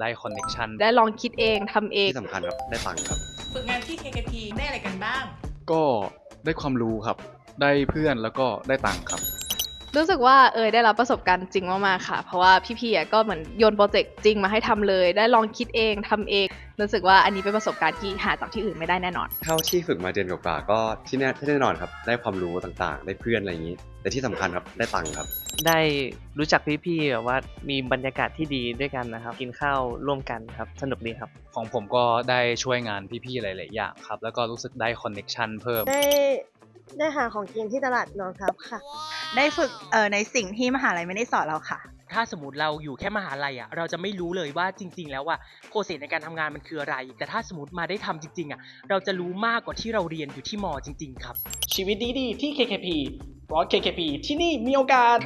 ได้คอนเน็ชันได้ลองคิดเองทำเอง ที่สำคัญครับได้ตังค์ครับ ฝึกงานที่ KKP ได้อะไรกันบ้าง ก็ได้ความรู้ครับ ได้เพื่อนแล้วก็ได้ตังค์ครับ รู้สึกว่าเอยได้รับประสบการณ์จริงมากๆค่ะ เพราะว่าพี่ๆอะก็เหมือนโยนโปรเจกต์จริงมาให้ทำเลย ได้ลองคิดเองทำเอง รู้สึกว่าอันนี้เป็นประสบการณ์ที่หาจากที่อื่นไม่ได้แน่นอน เท่าที่ฝึกมาเดือนกว่าๆก็ที่แน่ที่แน่นอนครับ ได้ความรู้ต่างๆ ได้เพื่อนอะไรอย่างนี้ แต่ที่สำคัญครับได้ตังค์ครับ ได้รู้จักพี่ๆแบบว่ามีบรรยากาศที่ดีด้วยกันนะครับ กินข้าวร่วมกันครับสนุกดีครับ ของผมก็ได้ช่วยงานพี่ๆหลายๆอย่างครับแล้วก็รู้สึกได้คอนเน็ชันเพิ่มได้ได้หาของกินที่ตลาดน้องครับค่ะ ได้ฝึกเอ่อในสิ่งที่มหาลัยไม่ได้สอนเราค่ะ ถ้าสมมติเราอยู่แค่มหาลัยอะเราจะไม่รู้เลยว่าจริง ๆ แล้วว่าโปรเซสในการทำงานมันคืออะไร แต่ถ้าสมมติมาได้ทำจริง ๆอะเราจะรู้มากกว่าที่เราเรียนอยู่ที่มอจริง ๆ ครับ ชีวิตดีๆที่ KKP เพราะ KKP ที่นี่มีโอกาส